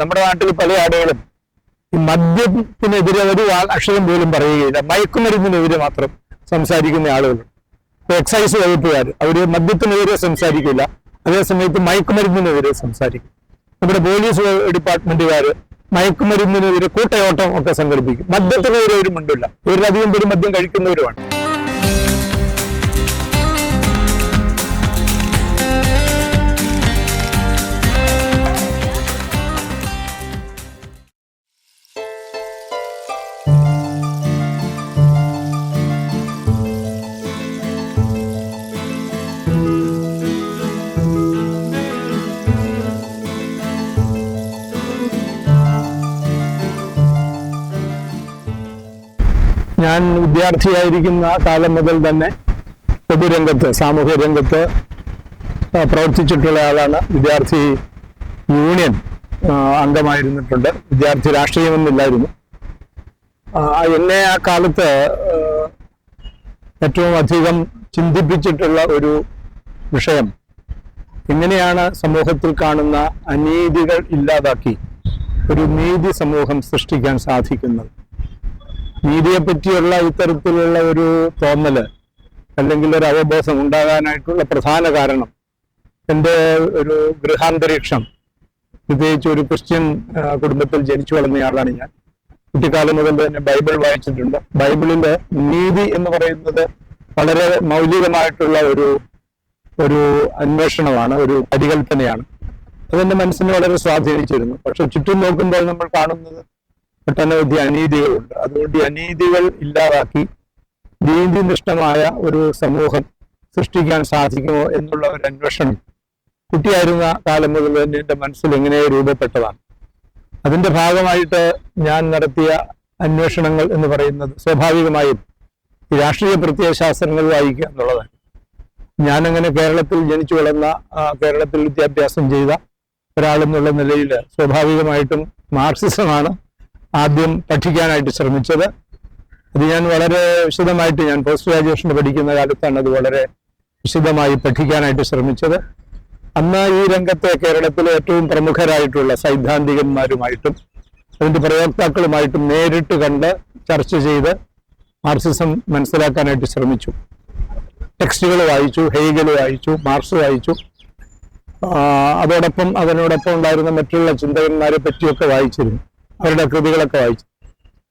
നമ്മുടെ നാട്ടിൽ പല ആളുകളും ഈ മദ്യത്തിനെതിരെ ഒരു അക്ഷരം പോലും പറയുകയില്ല. മയക്കുമരുന്നിനെതിരെ മാത്രം സംസാരിക്കുന്ന ആളുകളുണ്ട്. എക്സൈസ് വകുപ്പുകാർ അവർ മദ്യത്തിനെതിരെ സംസാരിക്കില്ല. അതേസമയത്ത് മയക്കുമരുന്നിനെതിരെ സംസാരിക്കും. നമ്മുടെ പോലീസ് ഡിപ്പാർട്ട്മെന്റുകാർ മയക്കുമരുന്നിനെതിരെ കൂട്ടയോട്ടം ഒക്കെ സംഘടിപ്പിക്കും. മദ്യത്തിനെതിരെ ഒരു മണ്ടില്ല ഇവരിലധികം പേര് മദ്യം കഴിക്കുന്നവരുമാണ്. ഞാൻ വിദ്യാർത്ഥിയായിരിക്കുന്ന കാലം മുതൽ തന്നെ പൊതുരംഗത്ത് സാമൂഹ്യ രംഗത്ത് പ്രവർത്തിച്ചിട്ടുള്ള ആളാണ് വിദ്യാർത്ഥി യൂണിയൻ അംഗമായിരുന്നിട്ടുണ്ട്. വിദ്യാർത്ഥി രാഷ്ട്രീയമൊന്നുമില്ലായിരുന്നു ആ, എന്നെ ആ കാലത്ത് ഏറ്റവും അധികം ചിന്തിപ്പിച്ചിട്ടുള്ള ഒരു വിഷയം എങ്ങനെയാണ് സമൂഹത്തിൽ കാണുന്ന അനീതികൾ ഇല്ലാതാക്കി ഒരു നീതി സമൂഹം സൃഷ്ടിക്കാൻ സാധിക്കുന്നത്? നീതിയെ പറ്റിയുള്ള ഇത്തരത്തിലുള്ള ഒരു തോന്നൽ അല്ലെങ്കിൽ ഒരു അവബോധം ഉണ്ടാകാനായിട്ടുള്ള പ്രധാന കാരണം എന്റെ ഒരു ഗൃഹാന്തരീക്ഷം. പ്രത്യേകിച്ച് ഒരു ക്രിസ്ത്യൻ കുടുംബത്തിൽ ജനിച്ചു വളർന്നയാളാണ് ഞാൻ. കുട്ടിക്കാലം മുതൽ തന്നെ ബൈബിൾ വായിച്ചിട്ടുണ്ട്. ബൈബിളിലെ നീതി എന്ന് പറയുന്നത് വളരെ മൗലികമായിട്ടുള്ള ഒരു ഒരു അന്വേഷണമാണ് ഒരു പരികൽപ്പനയാണ്. അതെന്റെ മനസ്സിനെ വളരെ സ്വാധീനിച്ചിരുന്നു. പക്ഷെ ചുറ്റും നോക്കുമ്പോൾ നമ്മൾ കാണുന്നത് ഒട്ടനവധി അനീതികളുണ്ട്. അതുകൊണ്ട് അനീതികൾ ഇല്ലാതാക്കി നീതിനിഷ്ഠമായ ഒരു സമൂഹം സൃഷ്ടിക്കാൻ സാധിക്കുമോ എന്നുള്ള ഒരു അന്വേഷണം കുട്ടിയായിരുന്ന കാലം മുതൽ തന്നെ എന്റെ മനസ്സിൽ എങ്ങനെ രൂപപ്പെട്ടതാണ്. അതിന്റെ ഭാഗമായിട്ട് ഞാൻ നടത്തിയ അന്വേഷണങ്ങൾ എന്ന് പറയുന്നത് സ്വാഭാവികമായും രാഷ്ട്രീയ പ്രത്യയശാസ്ത്രങ്ങൾ വായിക്കുക എന്നുള്ളതാണ്. ഞാനങ്ങനെ കേരളത്തിൽ ജനിച്ചു വളർന്ന കേരളത്തിൽ വിദ്യാഭ്യാസം ചെയ്ത ഒരാളെന്നുള്ള നിലയിൽ സ്വാഭാവികമായിട്ടും മാർക്സിസമാണ് ആദ്യം പഠിക്കാനായിട്ട് ശ്രമിച്ചത്. അത് ഞാൻ വളരെ വിശദമായിട്ട് ഞാൻ പോസ്റ്റ് ഗ്രാജുവേഷൻ പഠിക്കുന്ന കാലത്താണ് അത് വളരെ വിശദമായി പഠിക്കാനായിട്ട് ശ്രമിച്ചത്. അന്ന് ഈ രംഗത്തെ കേരളത്തിലെ ഏറ്റവും പ്രമുഖരായിട്ടുള്ള സൈദ്ധാന്തികന്മാരുമായിട്ടും അതിന്റെ പ്രയോക്താക്കളുമായിട്ടും നേരിട്ട് കണ്ട് ചർച്ച ചെയ്ത് മാർക്സിസം മനസ്സിലാക്കാനായിട്ട് ശ്രമിച്ചു. ടെക്സ്റ്റുകൾ വായിച്ചു ഹെയ്ഗൽ വായിച്ചു മാർക്സ് വായിച്ചു. അതോടൊപ്പം അതിനോടൊപ്പം ഉണ്ടായിരുന്ന മറ്റുള്ള ചിന്തകന്മാരെ പറ്റിയൊക്കെ വായിച്ചിരുന്നു. അവരുടെ കൃതികളൊക്കെ വായിച്ചു.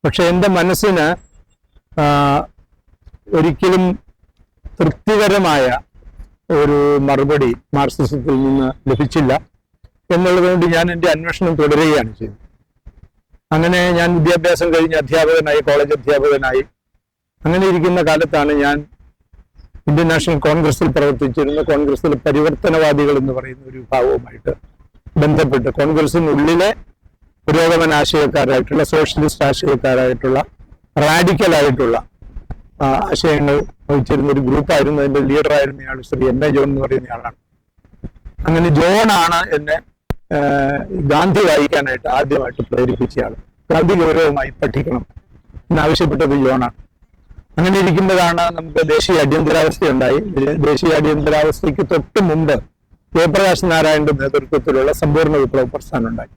പക്ഷെ എന്റെ മനസ്സിന് ഒരിക്കലും തൃപ്തികരമായ ഒരു മറുപടി മാർക്സിസത്തിൽ നിന്ന് ലഭിച്ചില്ല. എന്നുള്ളതുകൊണ്ട് ഞാൻ എന്റെ അന്വേഷണം തുടരുകയാണ് ചെയ്തത് അങ്ങനെ ഞാൻ വിദ്യാഭ്യാസം കഴിഞ്ഞ് അധ്യാപകനായി കോളേജ് അധ്യാപകനായി. അങ്ങനെ ഇരിക്കുന്ന കാലത്താണ് ഞാൻ ഇന്ത്യൻ നാഷണൽ കോൺഗ്രസിൽ പ്രവർത്തിച്ചിരുന്ന കോൺഗ്രസിലെ പരിവർത്തനവാദികൾ എന്ന് പറയുന്ന ഒരു വിഭാഗവുമായിട്ട് ബന്ധപ്പെട്ട് കോൺഗ്രസിനുള്ളിലെ പുരോഗമന ആശയക്കാരായിട്ടുള്ള സോഷ്യലിസ്റ്റ് ആശയക്കാരായിട്ടുള്ള റാഡിക്കലായിട്ടുള്ള ആശയങ്ങൾ വഹിച്ചിരുന്ന ഒരു ഗ്രൂപ്പായിരുന്നു അതിന്റെ ലീഡറായിരുന്ന ആൾ ശ്രീ എം എ ജോൺ എന്ന് പറയുന്ന ആളാണ്. അങ്ങനെ ജോണാണ് എന്നെ ഗാന്ധി വായിക്കാനായിട്ട് ആദ്യമായിട്ട് പ്രേരിപ്പിച്ച ആൾ ഗാന്ധി ഗൗരവമായി പഠിക്കണം എന്നാവശ്യപ്പെട്ടത് ജോണാണ് അങ്ങനെ ഇരിക്കുമ്പോഴാണ് നമുക്ക് ദേശീയ അടിയന്തരാവസ്ഥ ഉണ്ടായി. ദേശീയ അടിയന്തരാവസ്ഥയ്ക്ക് തൊട്ട് മുമ്പ് ജയപ്രകാശ് നാരായണന്റെ നേതൃത്വത്തിലുള്ള സമ്പൂർണ വിപ്ലവ പ്രസ്ഥാനം ഉണ്ടായി.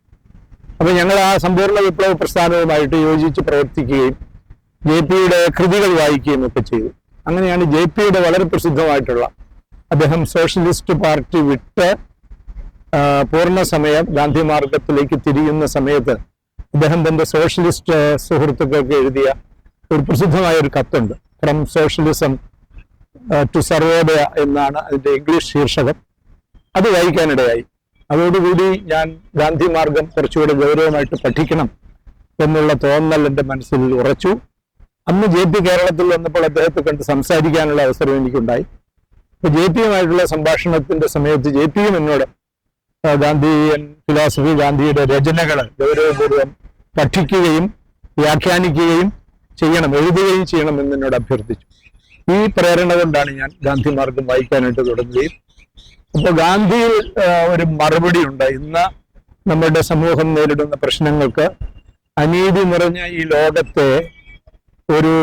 അപ്പൊ ഞങ്ങൾ ആ സമ്പൂർണ വിപ്ലവ പ്രസ്ഥാനവുമായിട്ട് യോജിച്ച് പ്രവർത്തിക്കുകയും ജെ പിയുടെ കൃതികൾ വായിക്കുകയും ഒക്കെ ചെയ്തു. അങ്ങനെയാണ് ജെ പിയുടെ വളരെ പ്രസിദ്ധമായിട്ടുള്ള അദ്ദേഹം സോഷ്യലിസ്റ്റ് പാർട്ടി വിട്ട് പൂർണ സമയം ഗാന്ധി മാർഗത്തിലേക്ക് തിരിയുന്ന സമയത്ത് അദ്ദേഹം തന്റെ സോഷ്യലിസ്റ്റ് സുഹൃത്തുക്കൾക്ക് എഴുതിയ ഒരു പ്രസിദ്ധമായ ഒരു കത്തുണ്ട്. ഫ്രം സോഷ്യലിസം ടു സർവോദയ എന്നാണ് അതിന്റെ ഇംഗ്ലീഷ് ശീർഷകം. അത് വായിക്കാനിടയായി. അതോടുകൂടി ഞാൻ ഗാന്ധി മാർഗം കുറച്ചുകൂടെ ഗൗരവമായിട്ട് പഠിക്കണം എന്നുള്ള തോന്നൽ എന്റെ മനസ്സിൽ ഉറച്ചു. അന്ന് ജെ പി കേരളത്തിൽ വന്നപ്പോൾ അദ്ദേഹത്തെ കണ്ട് സംസാരിക്കാനുള്ള അവസരം എനിക്കുണ്ടായി. അപ്പൊ ജെ പിയുമായിട്ടുള്ള സംഭാഷണത്തിന്റെ സമയത്ത് ജെ പിയും എന്നോട് ഗാന്ധിയൻ ഫിലോസഫി ഗാന്ധിയുടെ രചനകൾ ഗൗരവപൂർവം പഠിക്കുകയും വ്യാഖ്യാനിക്കുകയും ചെയ്യണം എഴുതുകയും ചെയ്യണം എന്ന് എന്നോട് അഭ്യർത്ഥിച്ചു. ഈ പ്രേരണ കൊണ്ടാണ് ഞാൻ ഗാന്ധി മാർഗം വായിക്കാനായിട്ട് തുടങ്ങുകയും അപ്പോൾ ഗാന്ധിയിൽ ഒരു മറുപടി ഉണ്ട് ഇന്ന് നമ്മുടെ സമൂഹം നേരിടുന്ന പ്രശ്നങ്ങൾക്ക് അനീതി നിറഞ്ഞ ഈ ലോകത്തെ ഒരു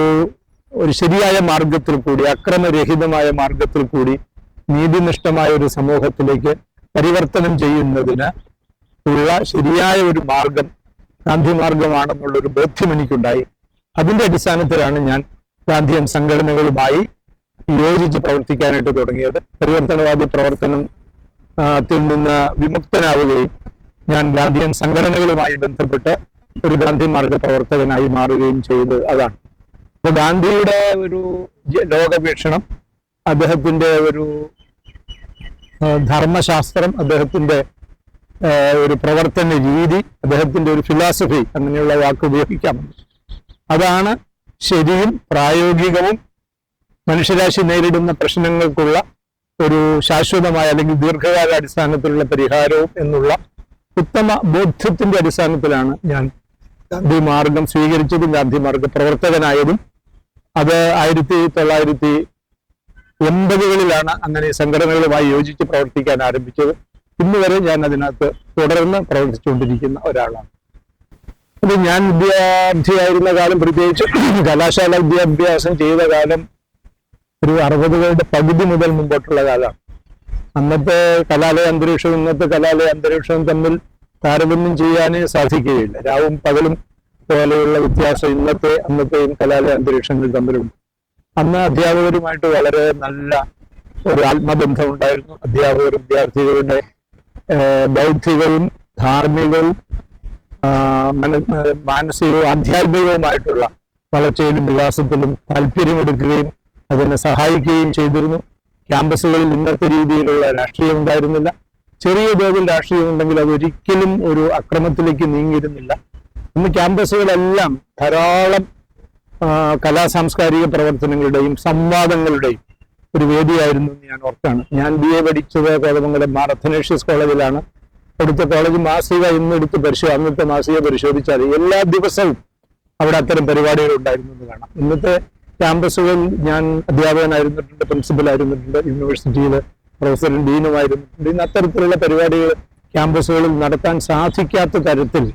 ഒരു ശരിയായ മാർഗത്തിൽ കൂടി അക്രമരഹിതമായ മാർഗത്തിൽ കൂടി നീതിനിഷ്ഠമായ ഒരു സമൂഹത്തിലേക്ക് പരിവർത്തനം ചെയ്യുന്നതിന് ഉള്ള ശരിയായ ഒരു മാർഗം ഗാന്ധി മാർഗമാണെന്നുള്ളൊരു ബോധ്യം എനിക്കുണ്ടായി. അതിന്റെ അടിസ്ഥാനത്തിലാണ് ഞാൻ ഗാന്ധിയൻ സംഘടനകളുമായി യോജിച്ച് പ്രവർത്തിക്കാനായിട്ട് തുടങ്ങിയത്. പരിവർത്തനവാദി പ്രവർത്തനം ത്തിൽ നിന്ന് വിമുക്തനാവുകയും ഞാൻ ഗാന്ധിയൻ സംഘടനകളുമായി ബന്ധപ്പെട്ട് ഒരു ഗാന്ധി മാർഗ പ്രവർത്തകനായി മാറുകയും ചെയ്തത് അതാണ്. അപ്പൊ ഗാന്ധിയുടെ ഒരു ലോകവീക്ഷണം അദ്ദേഹത്തിന്റെ ഒരു ധർമ്മശാസ്ത്രം അദ്ദേഹത്തിന്റെ ഒരു പ്രവർത്തന രീതി അദ്ദേഹത്തിന്റെ ഒരു ഫിലോസഫി അങ്ങനെയുള്ള വാക്ക് ഉപയോഗിക്കാം. അതാണ് ശരിയും പ്രായോഗികവും മനുഷ്യരാശി നേരിടുന്ന പ്രശ്നങ്ങൾക്കുള്ള ഒരു ശാശ്വതമായ അല്ലെങ്കിൽ ദീർഘകാല അടിസ്ഥാനത്തിലുള്ള പരിഹാരവും എന്നുള്ള ഉത്തമ ബോധ്യത്തിന്റെ അടിസ്ഥാനത്തിലാണ് ഞാൻ ഗാന്ധി മാർഗം സ്വീകരിച്ചതും ഗാന്ധി മാർഗ പ്രവർത്തകനായതും. അത് ആയിരത്തി തൊള്ളായിരത്തി എൺപതുകളിലാണ് അങ്ങനെ സംഘടനകളുമായി യോജിച്ച് പ്രവർത്തിക്കാൻ ആരംഭിച്ചത്. ഇന്ന് വരെ ഞാൻ അതിനകത്ത് തുടർന്ന് പ്രവർത്തിച്ചുകൊണ്ടിരിക്കുന്ന ഒരാളാണ്. അത് ഞാൻ വിദ്യാർത്ഥിയായിരുന്ന കാലം പ്രത്യേകിച്ച് കലാശാല വിദ്യാഭ്യാസം ചെയ്ത കാലം ഒരു അറുപതുകളുടെ പകുതി മുതൽ മുമ്പോട്ടുള്ള കാലമാണ്. അന്നത്തെ കലാലയ അന്തരീക്ഷവും ഇന്നത്തെ കലാലയ അന്തരീക്ഷവും തമ്മിൽ താരതമ്യം ചെയ്യാനേ സാധിക്കുകയില്ല. രാവും പകലും പോലെയുള്ള വ്യത്യാസം ഇന്നത്തെ അന്നത്തെയും കലാലയ അന്തരീക്ഷങ്ങൾ തമ്മിലുണ്ട്. അന്ന് അധ്യാപകരുമായിട്ട് വളരെ നല്ല ഒരു ആത്മബന്ധം ഉണ്ടായിരുന്നു. അധ്യാപകർ വിദ്യാർത്ഥികളുടെ ബൗദ്ധികവും ധാർമ്മികവും മാനസികവും ആധ്യാത്മികവുമായിട്ടുള്ള വളർച്ചയിലും വികാസത്തിലും താല്പര്യമെടുക്കുകയും അതിനെ സഹായിക്കുകയും ചെയ്തിരുന്നു. ക്യാമ്പസുകളിൽ ഇന്നത്തെ രീതിയിലുള്ള രാഷ്ട്രീയം ഉണ്ടായിരുന്നില്ല. ചെറിയ തോതിൽ രാഷ്ട്രീയം ഉണ്ടെങ്കിൽ അത് ഒരിക്കലും ഒരു അക്രമത്തിലേക്ക് നീങ്ങിയിരുന്നില്ല. ഇന്ന് ക്യാമ്പസുകളെല്ലാം ധാരാളം കലാ സാംസ്കാരിക പ്രവർത്തനങ്ങളുടെയും സംവാദങ്ങളുടെയും ഒരു വേദിയായിരുന്നു ഞാൻ ഓർത്താണ്. ഞാൻ ബി എ പഠിച്ചത് കോതമംഗലം മാർ കോളേജിലാണ്. അവിടുത്തെ കോളേജ് മാസിക ഇന്ന് എടുത്ത് പരിശോ അന്നത്തെ മാസിക പരിശോധിച്ചാൽ എല്ലാ ദിവസവും അവിടെ അത്തരം പരിപാടികൾ ഉണ്ടായിരുന്നു എന്ന് കാണാം. ഇന്നത്തെ ക്യാമ്പസുകളിൽ ഞാൻ അധ്യാപകനായിരുന്നിട്ടുണ്ട് പ്രിൻസിപ്പൽ ആയിരുന്നിട്ടുണ്ട് യൂണിവേഴ്സിറ്റിയിൽ പ്രൊഫസറും ഡീനുമായിരുന്നിട്ടുണ്ട്. ഇന്ന് അത്തരത്തിലുള്ള പരിപാടികൾ ക്യാമ്പസുകളിൽ നടത്താൻ സാധിക്കാത്ത തരത്തിൽ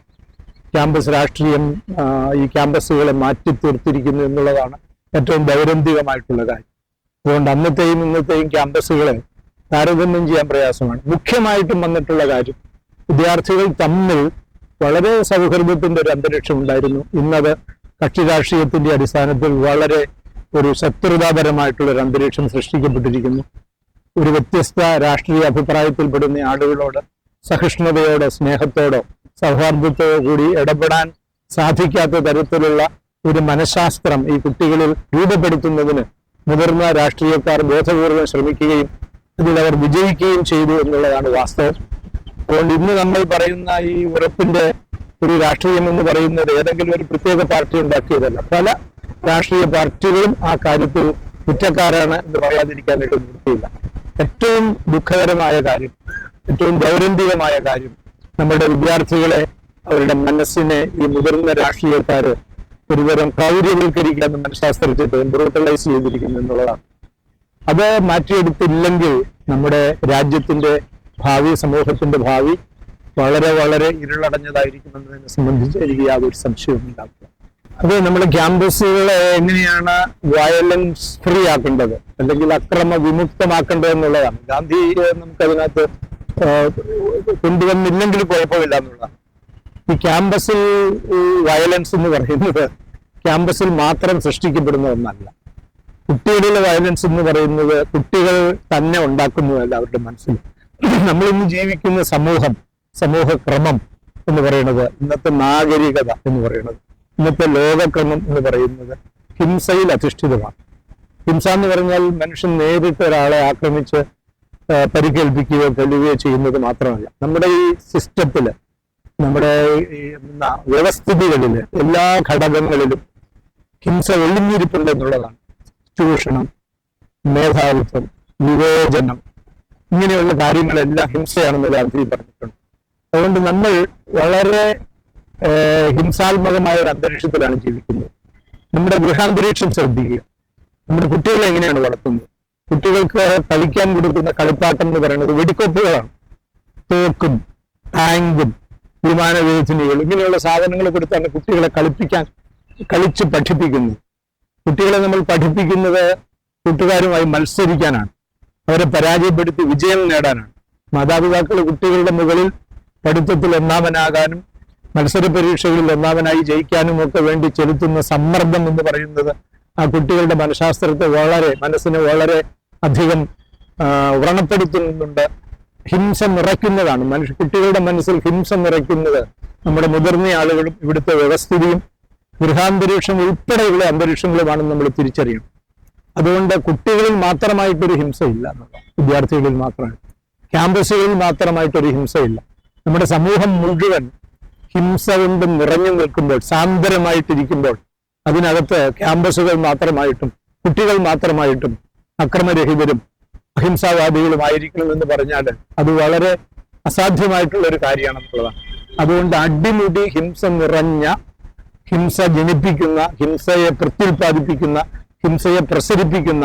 ക്യാമ്പസ് രാഷ്ട്രീയം ഈ ക്യാമ്പസുകളെ മാറ്റി തീർത്തിരിക്കുന്നു എന്നുള്ളതാണ് ഏറ്റവും ദൗരന്തികമായിട്ടുള്ള കാര്യം. അതുകൊണ്ട് അന്നത്തെയും ഇന്നത്തെയും ക്യാമ്പസുകളെ താരതമ്യം ചെയ്യാൻ പ്രയാസമാണ്. മുഖ്യമായിട്ടും വന്നിട്ടുള്ള കാര്യം വിദ്യാർത്ഥികൾ തമ്മിൽ വളരെ സൗഹൃദത്തിന്റെ ഒരു അന്തരീക്ഷം ഉണ്ടായിരുന്നു. ഇന്നത് കക്ഷി രാഷ്ട്രീയത്തിന്റെ അടിസ്ഥാനത്തിൽ വളരെ ഒരു ശത്രുതാപരമായിട്ടുള്ള ഒരു അന്തരീക്ഷം സൃഷ്ടിക്കപ്പെട്ടിരിക്കുന്നു. ഒരു വ്യത്യസ്ത രാഷ്ട്രീയ അഭിപ്രായത്തിൽപ്പെടുന്ന ആളുകളോട് സഹിഷ്ണുതയോടെ സ്നേഹത്തോടോ സൗഹാർദ്ദത്തോടോ കൂടി ഇടപെടാൻ സാധിക്കാത്ത തരത്തിലുള്ള ഒരു മനഃശാസ്ത്രം ഈ കുട്ടികളിൽ രൂപപ്പെടുത്തുന്നതിന് മുതിർന്ന രാഷ്ട്രീയക്കാർ ബോധപൂർവം ശ്രമിക്കുകയും ഇതിൽ അവർ വിജയിക്കുകയും ചെയ്തു എന്നുള്ളതാണ് വാസ്തവം. അതുകൊണ്ട് ഇന്ന് നമ്മൾ പറയുന്ന ഈ ഉറപ്പിന്റെ ഒരു രാഷ്ട്രീയം എന്ന് പറയുന്നത് ഏതെങ്കിലും ഒരു പ്രത്യേക പാർട്ടി ഉണ്ടാക്കിയതല്ല. പല രാഷ്ട്രീയ പാർട്ടികളും ആ കാര്യത്തിൽ കുറ്റക്കാരാണ് എന്ന് പറയാതിരിക്കാനായിട്ട് നിർത്തിയില്ല. ഏറ്റവും ദുഃഖകരമായ കാര്യം ഏറ്റവും ദൗരന്തികമായ കാര്യം നമ്മുടെ വിദ്യാർത്ഥികളെ അവരുടെ മനസ്സിനെ ഈ മുതിർന്ന രാഷ്ട്രീയക്കാര് ഒരുതരം ക്രൗര്യവൽക്കരിക്കാന്ന് മനഃശാസ്ത്രജ്ഞത്തെ ബ്രൂട്ടലൈസ് ചെയ്തിരിക്കുന്നു എന്നുള്ളതാണ്. അത് മാറ്റിയെടുത്തില്ലെങ്കിൽ നമ്മുടെ രാജ്യത്തിന്റെ ഭാവി സമൂഹത്തിന്റെ ഭാവി വളരെ വളരെ ഇരുളടഞ്ഞതായിരിക്കുമെന്നതിനെ സംബന്ധിച്ച് എനിക്ക് യാതൊരു സംശയവും ഉണ്ടാക്കുക അത് നമ്മൾ ക്യാമ്പസുകളെ എങ്ങനെയാണ് വയലൻസ് ഫ്രീ ആക്കേണ്ടത്? അല്ലെങ്കിൽ അക്രമ വിമുക്തമാക്കേണ്ടത് എന്നുള്ളതാണ്. ഗാന്ധി നമുക്കതിനകത്ത് കൊണ്ടുവന്നില്ലെങ്കിൽ കുഴപ്പമില്ല എന്നുള്ളതാണ്. ഈ ക്യാമ്പസിൽ വയലൻസ് എന്ന് പറയുന്നത് ക്യാമ്പസിൽ മാത്രം സൃഷ്ടിക്കപ്പെടുന്ന ഒന്നല്ല. കുട്ടികളിലെ വയലൻസ് എന്ന് പറയുന്നത് കുട്ടികൾ തന്നെ ഉണ്ടാക്കുന്നതല്ല അവരുടെ മനസ്സിൽ. നമ്മളിന്ന് ജീവിക്കുന്ന സമൂഹം സമൂഹക്രമം എന്ന് പറയുന്നത് ഇന്നത്തെ നാഗരികത എന്ന് പറയുന്നത് ഇന്നത്തെ ലോകക്രമം എന്ന് പറയുന്നത് ഹിംസയിൽ അധിഷ്ഠിതമാണ്. ഹിംസ എന്ന് പറഞ്ഞാൽ മനുഷ്യൻ നേരിട്ട് ഒരാളെ ആക്രമിച്ച് പരിക്കേൽപ്പിക്കുകയോ കൊല്ലുകയോ ചെയ്യുന്നത് മാത്രമല്ല. നമ്മുടെ ഈ സിസ്റ്റത്തിൽ നമ്മുടെ ഈ എന്താ വ്യവസ്ഥിതികളിൽ എല്ലാ ഘടകങ്ങളിലും ഹിംസ ഒളിഞ്ഞിരിപ്പുണ്ട് എന്നുള്ളതാണ്. ചൂഷണം മേധാവിത്വം വിവേചനം ഇങ്ങനെയുള്ള കാര്യങ്ങളെല്ലാം ഹിംസയാണെന്ന് ഗാന്ധി പറഞ്ഞിട്ടുണ്ട്. അതുകൊണ്ട് നമ്മൾ വളരെ ഹിംസാത്മകമായ ഒരു അന്തരീക്ഷത്തിലാണ് ജീവിക്കുന്നത്. നമ്മുടെ ഗൃഹാന്തരീക്ഷം ശ്രദ്ധിക്കുക. നമ്മുടെ കുട്ടികളെ എങ്ങനെയാണ് വളർത്തുന്നത്? കുട്ടികൾക്ക് കളിക്കാൻ കൊടുക്കുന്ന കളിപ്പാട്ടം എന്ന് പറയുന്നത് വെടിക്കോപ്പുകളാണ്. തോക്കും ടാങ്കും വിമാന വിമാനവേദിനികൾ ഇങ്ങനെയുള്ള സാധനങ്ങൾ കൊടുത്താണ് കുട്ടികളെ കളിപ്പിക്കാൻ കളിച്ച് പഠിപ്പിക്കുന്നത്. കുട്ടികളെ നമ്മൾ പഠിപ്പിക്കുന്നത് കൂട്ടുകാരുമായി മത്സരിക്കാനാണ്. അവരെ പരാജയപ്പെടുത്തി വിജയം നേടാനാണ്. മാതാപിതാക്കൾ കുട്ടികളുടെ മുകളിൽ പഠിത്തത്തിൽ ഒന്നാമനാകാനും മത്സര പരീക്ഷകളിൽ ഒന്നാമനായി ജയിക്കാനും ഒക്കെ വേണ്ടി ചെലുത്തുന്ന സമ്മർദ്ദം എന്ന് പറയുന്നത് ആ കുട്ടികളുടെ മനഃശാസ്ത്രത്തെ വളരെ മനസ്സിനെ വളരെ അധികം വ്രണപ്പെടുത്തുന്നുണ്ട്. ഹിംസ നിറയ്ക്കുന്നതാണ്. മനുഷ്യ കുട്ടികളുടെ മനസ്സിൽ ഹിംസ നിറയ്ക്കുന്നത് നമ്മുടെ മുതിർന്ന ആളുകളും ഇവിടുത്തെ വ്യവസ്ഥിതിയും ഗൃഹാന്തരീക്ഷം ഉൾപ്പെടെയുള്ള അന്തരീക്ഷങ്ങളുമാണ് നമ്മൾ തിരിച്ചറിയണം. അതുകൊണ്ട് കുട്ടികളിൽ മാത്രമായിട്ടൊരു ഹിംസയില്ല. വിദ്യാർത്ഥികളിൽ മാത്രമാണ്. ക്യാമ്പസുകളിൽ മാത്രമായിട്ടൊരു ഹിംസയില്ല. നമ്മുടെ സമൂഹം മുഴുവൻ ഹിംസ കൊണ്ട് നിറഞ്ഞു നിൽക്കുമ്പോൾ സാന്ദരമായിട്ടിരിക്കുമ്പോൾ അതിനകത്ത് ക്യാമ്പസുകൾ മാത്രമായിട്ടും കുട്ടികൾ മാത്രമായിട്ടും അക്രമരഹിതരും അഹിംസാവാദികളുമായിരിക്കണം എന്ന് പറഞ്ഞാൽ അത് വളരെ അസാധ്യമായിട്ടുള്ള ഒരു കാര്യമാണെന്നുള്ളതാണ്. അതുകൊണ്ട് അടിമുടി ഹിംസ നിറഞ്ഞ ഹിംസ ജനിപ്പിക്കുന്ന ഹിംസയെ പ്രത്യുൽപാദിപ്പിക്കുന്ന ഹിംസയെ പ്രസരിപ്പിക്കുന്ന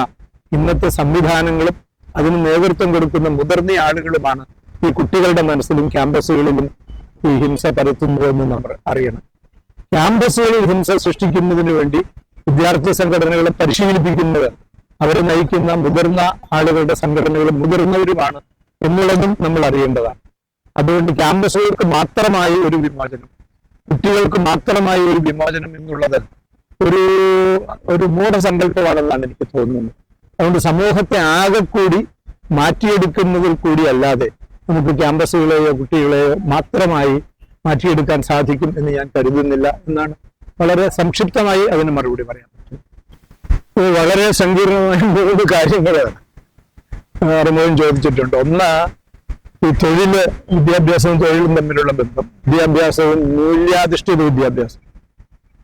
ഇന്നത്തെ സംവിധാനങ്ങളും അതിന് നേതൃത്വം കൊടുക്കുന്ന മുതിർന്ന ആളുകളുമാണ് ഈ കുട്ടികളുടെ മനസ്സിലും ക്യാമ്പസുകളിലും ഈ ഹിംസ പരത്തുന്നതെന്ന് നമ്മൾ അറിയണം. ക്യാമ്പസുകളിൽ ഹിംസ സൃഷ്ടിക്കുന്നതിന് വേണ്ടി വിദ്യാർത്ഥി സംഘടനകളെ പരിശീലിപ്പിക്കുന്നത് അവരെ നയിക്കുന്ന മുതിർന്ന ആളുകളുടെ സംഘടനകളും മുതിർന്നവരുമാണ് എന്നുള്ളതും നമ്മൾ അറിയേണ്ടതാണ്. അതുകൊണ്ട് ക്യാമ്പസുകൾക്ക് മാത്രമായി ഒരു വിമോചനം കുട്ടികൾക്ക് മാത്രമായി ഒരു വിമോചനം എന്നുള്ളത് ഒരു ഒരു മൂഢസങ്കല്പമാണെന്നാണ് എനിക്ക് തോന്നുന്നത്. അതുകൊണ്ട് സമൂഹത്തെ ആകെ കൂടി മാറ്റിയെടുക്കുന്നതിൽ കൂടി അല്ലാതെ നമുക്ക് ക്യാമ്പസുകളെയോ കുട്ടികളെയോ മാത്രമായി മാറ്റിയെടുക്കാൻ സാധിക്കും എന്ന് ഞാൻ കരുതുന്നില്ല എന്നാണ് വളരെ സംക്ഷിപ്തമായി അതിന് മറുപടി പറയാൻ പറ്റും. വളരെ സങ്കീർണമായ മൂന്ന് കാര്യങ്ങൾ അറിമുഖം ചോദിച്ചിട്ടുണ്ട്. ഒന്ന് ഈ തൊഴിൽ വിദ്യാഭ്യാസവും തൊഴിലും തമ്മിലുള്ള ബന്ധം. വിദ്യാഭ്യാസവും മൂല്യാധിഷ്ഠിത വിദ്യാഭ്യാസം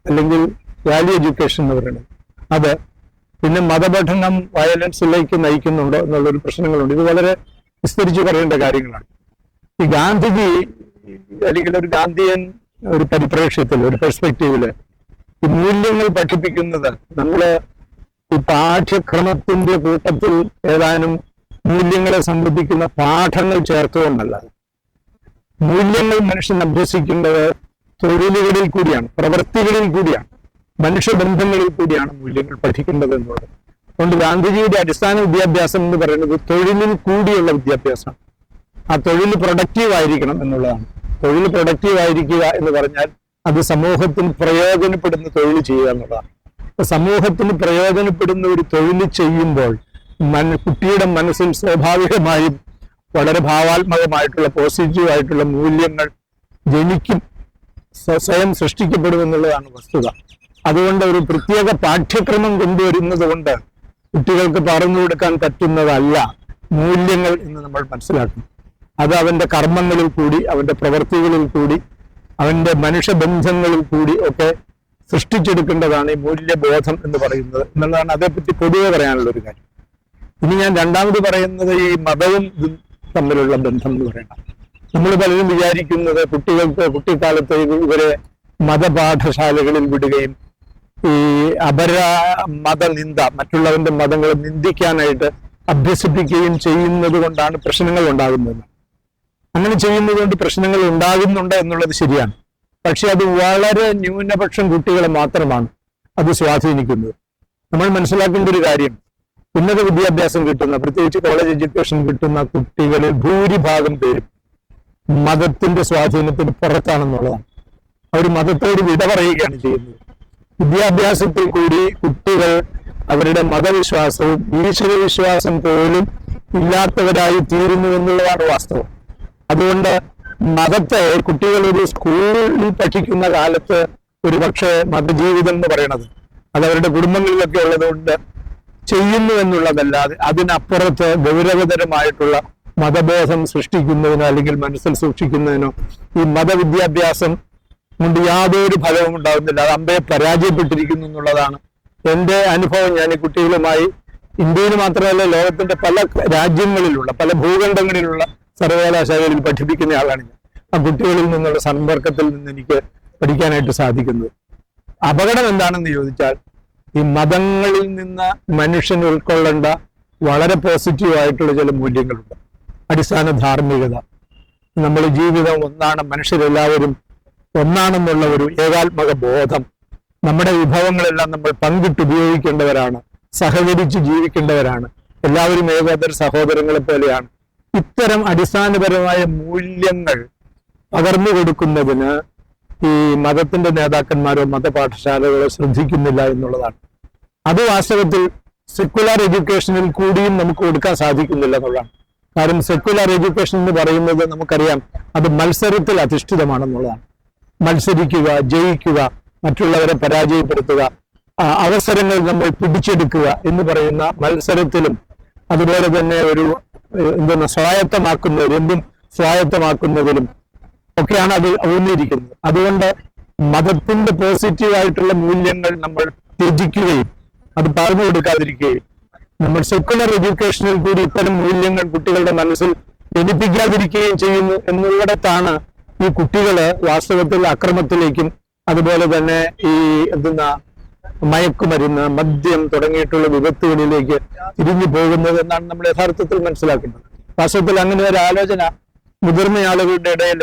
അല്ലെങ്കിൽ വാല്യൂ എഡ്യൂക്കേഷൻ എന്ന് പറയുന്നത്. അത് പിന്നെ മതപഠനം വയലൻസിലേക്ക് നയിക്കുന്നുണ്ടോ എന്നുള്ളൊരു പ്രശ്നങ്ങളുണ്ട്. ഇത് വളരെ വിസ്തരിച്ച് പറയേണ്ട കാര്യങ്ങളാണ്. ഈ ഗാന്ധിജി അല്ലെങ്കിൽ ഒരു ഗാന്ധിയൻ ഒരു പരിപ്രേക്ഷ്യത്തിൽ ഒരു പെർസ്പെക്റ്റീവിൽ ഈ മൂല്യങ്ങൾ പഠിപ്പിക്കുന്നത് നമ്മൾ ഈ പാഠ്യക്രമത്തിന്റെ കൂട്ടത്തിൽ ഏതാനും മൂല്യങ്ങളെ സംബന്ധിക്കുന്ന പാഠങ്ങൾ ചേർത്തുകൊണ്ടല്ല. മൂല്യങ്ങൾ മനുഷ്യൻ അഭ്യസിക്കേണ്ടത് തൊഴിലുകളിൽ കൂടിയാണ് പ്രവൃത്തികളിൽ കൂടിയാണ് മനുഷ്യബന്ധങ്ങളിൽ കൂടിയാണ് മൂല്യങ്ങൾ പഠിക്കേണ്ടത് എന്നുള്ളത് അതുകൊണ്ട് ഗാന്ധിജിയുടെ അടിസ്ഥാന വിദ്യാഭ്യാസം എന്ന് പറയുന്നത് തൊഴിലിൽ കൂടിയുള്ള വിദ്യാഭ്യാസമാണ്. ആ തൊഴിൽ പ്രൊഡക്റ്റീവ് ആയിരിക്കണം എന്നുള്ളതാണ്. തൊഴിൽ പ്രൊഡക്റ്റീവ് ആയിരിക്കുക എന്ന് പറഞ്ഞാൽ അത് സമൂഹത്തിൽ പ്രയോജനപ്പെടുന്ന തൊഴിൽ ചെയ്യുക എന്നുള്ളതാണ്. സമൂഹത്തിന് പ്രയോജനപ്പെടുന്ന ഒരു തൊഴിൽ ചെയ്യുമ്പോൾ മന കുട്ടിയുടെ മനസ്സിൽ സ്വാഭാവികമായും വളരെ ഭാവാത്മകമായിട്ടുള്ള പോസിറ്റീവ് ആയിട്ടുള്ള മൂല്യങ്ങൾ ജനിക്കും സ്വ- സ്വയം സൃഷ്ടിക്കപ്പെടുമെന്നുള്ളതാണ് വസ്തുത. അതുകൊണ്ട് ഒരു പ്രത്യേക പാഠ്യക്രമം കൊണ്ടുവരുന്നത് കൊണ്ട് കുട്ടികൾക്ക് പറഞ്ഞു കൊടുക്കാൻ പറ്റുന്നതല്ല മൂല്യങ്ങൾ എന്ന് നമ്മൾ മനസ്സിലാക്കും. അത് അവന്റെ കർമ്മങ്ങളിൽ കൂടി അവന്റെ പ്രവൃത്തികളിൽ കൂടി അവന്റെ മനുഷ്യബന്ധങ്ങളിൽ കൂടി ഒക്കെ സൃഷ്ടിച്ചെടുക്കേണ്ടതാണ് ഈ മൂല്യബോധം എന്ന് പറയുന്നത് എന്നുള്ളതാണ് അതേപ്പറ്റി പൊതുവെ പറയാനുള്ള ഒരു കാര്യം. ഇനി ഞാൻ രണ്ടാമത് പറയുന്നത് ഈ മതവും ഇതും തമ്മിലുള്ള ബന്ധം എന്ന് പറയണം നമ്മൾ പലരും വിചാരിക്കുന്നത് കുട്ടികൾക്ക് കുട്ടിക്കാലത്ത് ഇവരെ മതപാഠശാലകളിൽ വിടുകയും ഈ അപര മതനിന്ദ മറ്റുള്ളവന്റെ മതങ്ങളെ നിന്ദിക്കാനായിട്ട് അഭ്യസിപ്പിക്കുകയും ചെയ്യുന്നത് കൊണ്ടാണ് പ്രശ്നങ്ങൾ ഉണ്ടാകുന്നത്. അങ്ങനെ ചെയ്യുന്നത് കൊണ്ട് പ്രശ്നങ്ങൾ ഉണ്ടാകുന്നുണ്ട് എന്നുള്ളത് ശരിയാണ്. പക്ഷെ അത് വളരെ ന്യൂനപക്ഷം കുട്ടികളെ മാത്രമാണ് അത് സ്വാധീനിക്കുന്നത്. നമ്മൾ മനസ്സിലാക്കേണ്ട ഒരു കാര്യം ഉന്നത വിദ്യാഭ്യാസം കിട്ടുന്ന പ്രത്യേകിച്ച് കോളേജ് എഡ്യൂക്കേഷൻ കിട്ടുന്ന കുട്ടികളിൽ ഭൂരിഭാഗം പേരും മതത്തിന്റെ സ്വാധീനത്തിന് പുറത്താണെന്നുള്ളതാണ്. അവർ മതത്തോട് വിട പറയുകയാണ് ചെയ്യുന്നത്. വിദ്യാഭ്യാസത്തിൽ കൂടി കുട്ടികൾ അവരുടെ മതവിശ്വാസവും ഈശ്വര വിശ്വാസം പോലും ഇല്ലാത്തവരായി തീരുന്നു എന്നുള്ളതാണ് വാസ്തവം. അതുകൊണ്ട് മതത്തെ കുട്ടികൾ ഒരു സ്കൂളിൽ പഠിക്കുന്ന കാലത്ത് ഒരു പക്ഷേ മതജീവിതം എന്ന് പറയണത് അത് അവരുടെ കുടുംബങ്ങളിലൊക്കെ ഉള്ളതുകൊണ്ട് ചെയ്യുന്നു എന്നുള്ളതല്ലാതെ അതിനപ്പുറത്ത് ഗൗരവതരമായിട്ടുള്ള മതബോധം സൃഷ്ടിക്കുന്നതിനോ അല്ലെങ്കിൽ മനസ്സിൽ സൂക്ഷിക്കുന്നതിനോ ഈ മതവിദ്യാഭ്യാസം കൊണ്ട് യാതൊരു ഫലവും ഉണ്ടാകുന്നില്ല. അത് അമ്പയെ പരാജയപ്പെട്ടിരിക്കുന്നു എന്നുള്ളതാണ് എന്റെ അനുഭവം. ഞാൻ കുട്ടികളുമായി ഇന്ത്യയിൽ മാത്രമല്ല ലോകത്തിന്റെ പല രാജ്യങ്ങളിലുള്ള പല ഭൂഖണ്ഡങ്ങളിലുള്ള സർവകലാശാലകളിൽ പഠിപ്പിക്കുന്ന ആളാണ് ഞാൻ. ആ കുട്ടികളിൽ നിന്നുള്ള സമ്പർക്കത്തിൽ നിന്ന് എനിക്ക് പഠിക്കാനായിട്ട് സാധിക്കുന്നത്. അപകടം എന്താണെന്ന് ചോദിച്ചാൽ ഈ മതങ്ങളിൽ നിന്ന് മനുഷ്യൻ ഉൾക്കൊള്ളേണ്ട വളരെ പോസിറ്റീവ് ആയിട്ടുള്ള ചില മൂല്യങ്ങളുണ്ട്. അടിസ്ഥാന ധാർമ്മികത. നമ്മൾ ജീവിതം ഒന്നാണ് മനുഷ്യരെല്ലാവരും ഒന്നാണെന്നുള്ള ഒരു ഏകാത്മക ബോധം. നമ്മുടെ വിഭവങ്ങളെല്ലാം നമ്മൾ പങ്കിട്ട് ഉപയോഗിക്കേണ്ടവരാണ് സഹകരിച്ച് ജീവിക്കേണ്ടവരാണ്. എല്ലാവരും ഏകോദര സഹോദരങ്ങളെ പോലെയാണ്. ഇത്തരം അടിസ്ഥാനപരമായ മൂല്യങ്ങൾ പകർന്നു കൊടുക്കുന്നതിന് ഈ മതത്തിന്റെ നേതാക്കന്മാരോ മതപാഠശാലകളോ ശ്രദ്ധിക്കുന്നില്ല എന്നുള്ളതാണ്. അത് വാസ്തവത്തിൽ സെക്കുലർ എഡ്യൂക്കേഷനിൽ കൂടിയും നമുക്ക് കൊടുക്കാൻ സാധിക്കുന്നില്ല എന്നുള്ളതാണ്. കാരണം സെക്കുലർ എഡ്യൂക്കേഷൻ എന്ന് പറയുന്നത് നമുക്കറിയാം അത് മത്സരത്തിൽ അധിഷ്ഠിതമാണെന്നുള്ളതാണ്. മത്സരിക്കുക ജയിക്കുക മറ്റുള്ളവരെ പരാജയപ്പെടുത്തുക അവസരങ്ങൾ നമ്മൾ പിടിച്ചെടുക്കുക എന്ന് പറയുന്ന മത്സരത്തിലും അതുപോലെ തന്നെ ഒരു എന്താണ് സ്വായത്തമാക്കുന്നതിൽ എന്തും സ്വായത്തമാക്കുന്നതിലും ഒക്കെയാണ് അത് ഊന്നിയിരിക്കുന്നത് അതുകൊണ്ട് മതത്തിന്റെ പോസിറ്റീവായിട്ടുള്ള മൂല്യങ്ങൾ നമ്മൾ ത്യജിക്കുകയും അത് പറഞ്ഞു കൊടുക്കാതിരിക്കുകയും നമ്മൾ സെക്കുലർ എഡ്യൂക്കേഷനിൽ കൂടി ഇത്തരം മൂല്യങ്ങൾ കുട്ടികളുടെ മനസ്സിൽ ജനിപ്പിക്കാതിരിക്കുകയും ചെയ്യുന്നു എന്നുള്ളിടത്താണ് ഈ കുട്ടികൾ വാസ്തവത്തിൽ അക്രമത്തിലേക്കും അതുപോലെ തന്നെ ഈ എന്തെന്നാ മയക്കുമരുന്ന് മദ്യം തുടങ്ങിയിട്ടുള്ള വിപത്തുകളിലേക്ക് തിരിഞ്ഞു പോകുന്നത് എന്നാണ് നമ്മൾ യഥാർത്ഥത്തിൽ മനസ്സിലാക്കുന്നത് വാസ്തവത്തിൽ അങ്ങനെ ഒരു ആലോചന മുതിർന്ന ആളുകളുടെ ഇടയിൽ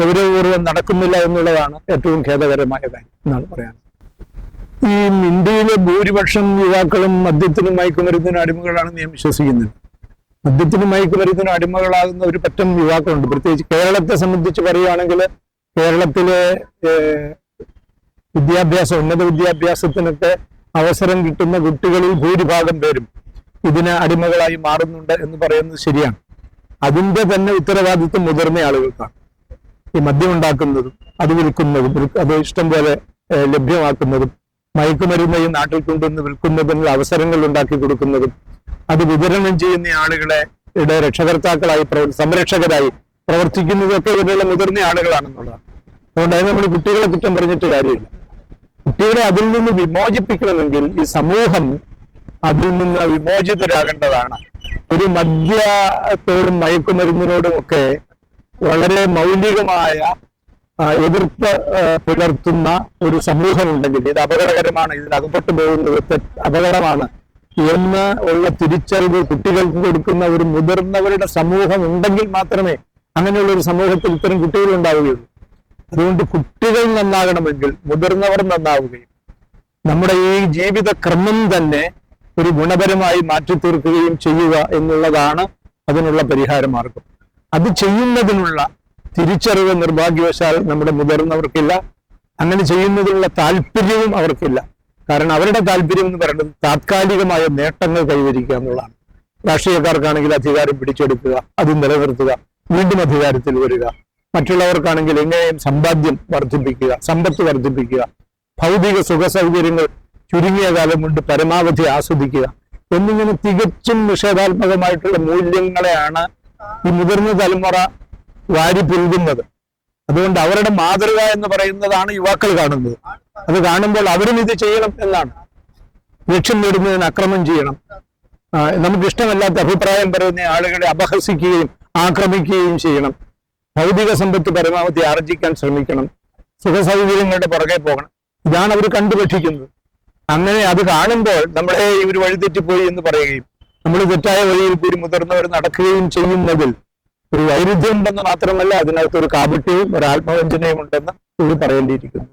ഗൗരവപൂർവം നടക്കുന്നില്ല എന്നുള്ളതാണ് ഏറ്റവും ഖേദകരമായ കാര്യം എന്നാണ് പറയാൻ. ഈ ഇന്ത്യയിലെ ഭൂരിപക്ഷം യുവാക്കളും മദ്യത്തിനും മയക്കുമരുന്നിനും അടിമകളാണെന്ന് ഞാൻ വിശ്വസിക്കുന്നില്ല. മദ്യത്തിനും മയക്കുമരുന്നിനും അടിമകളാകുന്ന ഒരു പറ്റം യുവാക്കളുണ്ട്. പ്രത്യേകിച്ച് കേരളത്തെ സംബന്ധിച്ച് പറയുകയാണെങ്കിൽ കേരളത്തിലെ വിദ്യാഭ്യാസം ഉന്നത വിദ്യാഭ്യാസത്തിനൊക്കെ അവസരം കിട്ടുന്ന കുട്ടികളിൽ ഭൂരിഭാഗം പേരും ഇതിന് അടിമകളായി മാറുന്നുണ്ട് എന്ന് പറയുന്നത് ശരിയാണ്. അതിന്റെ തന്നെ ഉത്തരവാദിത്വം മുതിർന്ന ആളുകൾക്കാണ്. ഈ മദ്യം ഉണ്ടാക്കുന്നതും അത് വിൽക്കുന്നതും അത് ഇഷ്ടം പോലെ ലഭ്യമാക്കുന്നതും മയക്കുമരുന്ന് ഈ നാട്ടിൽ കൊണ്ടുവന്ന് വിൽക്കുന്നതിനുള്ള അവസരങ്ങൾ ഉണ്ടാക്കി കൊടുക്കുന്നതും അത് വിതരണം ചെയ്യുന്ന ആളുകളെ ഇവിടെ രക്ഷകർത്താക്കളായി സംരക്ഷകരായി പ്രവർത്തിക്കുന്നതൊക്കെ ഇവരുള്ള മുതിർന്ന ആളുകളാണെന്നുള്ളതാണ്. അതുകൊണ്ട് അത് നമ്മൾ കുട്ടികളെ കുറ്റം പറഞ്ഞിട്ട് കാര്യമില്ല. കുട്ടികളെ അതിൽ നിന്ന് വിമോചിപ്പിക്കണമെങ്കിൽ ഈ സമൂഹം അതിൽ നിന്ന് വിമോചിതരാകേണ്ടതാണ്. ഒരു മദ്യത്തോടും മയക്കുമരുന്നിനോടും ഒക്കെ വളരെ മൗലികമായ എതിർപ്പ് പുലർത്തുന്ന ഒരു സമൂഹമുണ്ടെങ്കിൽ ഇത് അപകടകരമാണ് ഇതിൽ അകപ്പെട്ടു പോകുന്നത് അപകടമാണ് എന്ന് ഉള്ള തിരിച്ചറിവ് കുട്ടികൾക്ക് കൊടുക്കുന്ന ഒരു മുതിർന്നവരുടെ സമൂഹം ഉണ്ടെങ്കിൽ മാത്രമേ അങ്ങനെയുള്ള ഒരു സമൂഹത്തിൽ ഇത്തരം കുട്ടികൾ ഉണ്ടാവുകയുള്ളൂ. അതുകൊണ്ട് കുട്ടികൾ നന്നാകണമെങ്കിൽ മുതിർന്നവർ നന്നാവുകയും നമ്മുടെ ഈ ജീവിത ക്രമം തന്നെ ഒരു ഗുണപരമായി മാറ്റി തീർക്കുകയും ചെയ്യുക എന്നുള്ളതാണ് അതിനുള്ള പരിഹാര മാർഗം അത് ചെയ്യുന്നതിനുള്ള തിരിച്ചറിവ് നിർഭാഗ്യവശാൽ നമ്മുടെ മുതിർന്നവർക്കില്ല. അങ്ങനെ ചെയ്യുന്നതിനുള്ള താല്പര്യവും അവർക്കില്ല. കാരണം അവരുടെ താല്പര്യം എന്ന് പറയുന്നത് താത്കാലികമായ നേട്ടങ്ങൾ കൈവരിക്കുക എന്നുള്ളതാണ്. രാഷ്ട്രീയക്കാർക്കാണെങ്കിൽ അധികാരം പിടിച്ചെടുക്കുക അത് നിലനിർത്തുക വീണ്ടും അധികാരത്തിൽ വരിക. മറ്റുള്ളവർക്കാണെങ്കിൽ എങ്ങനെയും സമ്പാദ്യം വർദ്ധിപ്പിക്കുക സമ്പത്ത് വർദ്ധിപ്പിക്കുക. ഭൗതിക സുഖ സൗകര്യങ്ങൾ ചുരുങ്ങിയ കാലം കൊണ്ട് പരമാവധി ആസ്വദിക്കുക. എന്നിങ്ങനെ തികച്ചും നിഷേധാത്മകമായിട്ടുള്ള മൂല്യങ്ങളെയാണ് ഈ മുതിർന്ന തലമുറ വാരി പുൽകുന്നത്. അതുകൊണ്ട് അവരുടെ മാതൃക എന്ന് പറയുന്നതാണ് യുവാക്കൾ കാണുന്നത്. അത് കാണുമ്പോൾ അവരും ഇത് ചെയ്യണം എന്നാണ്. ലക്ഷ്യം നേടുന്നതിന് അക്രമം ചെയ്യണം. നമുക്ക് ഇഷ്ടമല്ലാത്ത അഭിപ്രായം പറയുന്ന ആളുകളെ അപഹസിക്കുകയും ആക്രമിക്കുകയും ചെയ്യണം. ഭൗതിക സമ്പത്ത് പരമാവധി ആർജിക്കാൻ ശ്രമിക്കണം. സുഖസൗകര്യങ്ങളുടെ പുറകെ പോകണം. ഇതാണ് അവർ കണ്ടുപക്ഷിക്കുന്നത് അങ്ങനെ അത് കാണുമ്പോൾ നമ്മളെ ഇവർ വഴിതെറ്റിപ്പോയി എന്ന് പറയുകയും നമ്മൾ തെറ്റായ വഴിയിൽ കൂടി മുതിർന്നവർ നടക്കുകയും ചെയ്യുന്നതിൽ ഒരു വൈരുദ്ധ്യം ഉണ്ടെന്ന് മാത്രമല്ല അതിനകത്ത് ഒരു കാപട്യവും ഒരു ആത്മവഞ്ചനയും ഉണ്ടെന്ന് ഇത് പറയേണ്ടിയിരിക്കുന്നു.